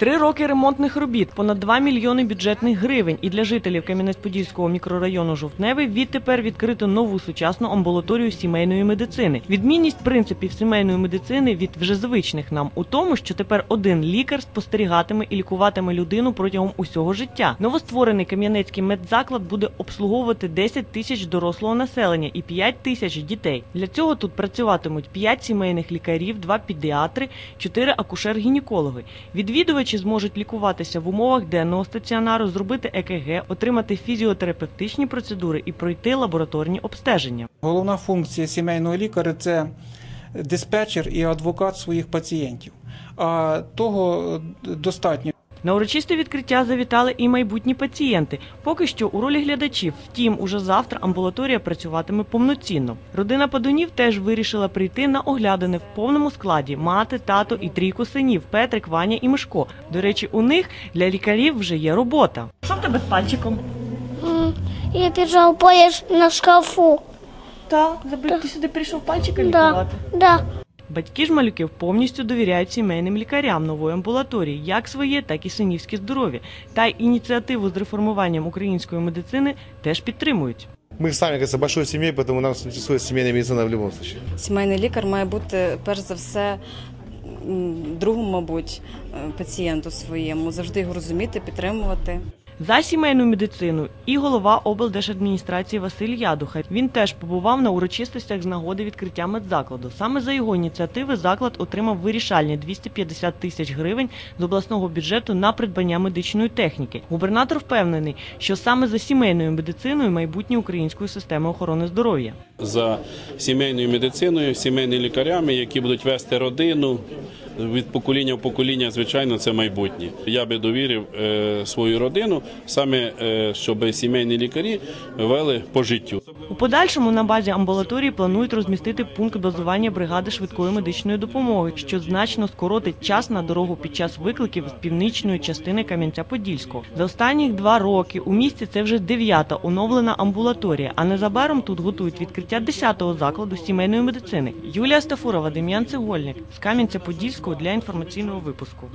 Три роки ремонтних робіт, понад 2 мільйони бюджетних гривень. І для жителів Кам'янець-Подільського мікрорайону Жовтневий відтепер відкрито нову сучасну амбулаторію сімейної медицини. Відмінність принципів сімейної медицини від вже звичних нам у тому, що тепер один лікар спостерігатиме і лікуватиме людину протягом усього життя. Новостворений Кам'янецький медзаклад буде обслуговувати 10 тисяч дорослого населення і 5 тисяч дітей. Для цього тут працюватимуть 5 сімейних лікарів, 2 педіатри, 4 акушер-гінекологи. Відвідувачі зможуть лікуватися в умовах денного стаціонару, зробити ЕКГ, отримати фізіотерапевтичні процедури і пройти лабораторні обстеження. Головна функція сімейного лікаря це диспетчер і адвокат своїх пацієнтів. А того достатньо. На урочисте відкриття завітали і майбутні пацієнти. Поки що у ролі глядачів. Втім, уже завтра амбулаторія працюватиме повноцінно. Родина Падунів теж вирішила прийти на оглядини в повному складі: мати, тато і трійку синів Петрик, Ваня і Мишко. До речі, у них для лікарів вже є робота. Що в тебе з пальчиком? Я держал пояс на шкафу. Та ти сюди прийшов пальчика Да, да. Батьки ж малюків повністю довіряють сімейним лікарям нової амбулаторії, як своє, так і синівське здоров'я. Та ініціативу з реформуванням української медицини теж підтримують. Мы сами, кажется, большой семьей, поэтому нас интересует семейная медицина в любом случае. Сімейний лікар має бути перш за все м, другом, мабуть, е, пацієнту своєму, завжди його розуміти, підтримувати. За сімейну медицину і голова облдержадміністрації Василь Ядуха. Він теж побував на урочистостях з нагоди відкриття медзакладу. Саме за його ініціативи заклад отримав вирішальні 250 тисяч гривень з обласного бюджету на придбання медичної техніки. Губернатор впевнений, що саме за сімейною медициною майбутнє української системи охорони здоров'я. за сімейною медициною, сімейними лікарями, які будуть вести родину від покоління в покоління. Звичайно, це майбутнє. Я би довірив е, свою родину саме, е, щоб сімейні лікарі вели по життю. У подальшому на базі амбулаторії планують розмістити пункт базування бригади швидкої медичної допомоги, що значно скоротить час на дорогу під час викликів з північної частини Кам'янця-Подільського. За останні два роки у місті це вже дев'ята оновлена амбулаторія. А незабаром тут готують відкриття 10-го закладу сімейної медицини. Юлія Стафурова, Дем'ян Цегольник з Кам'янця-Подільського для інформаційного випуску.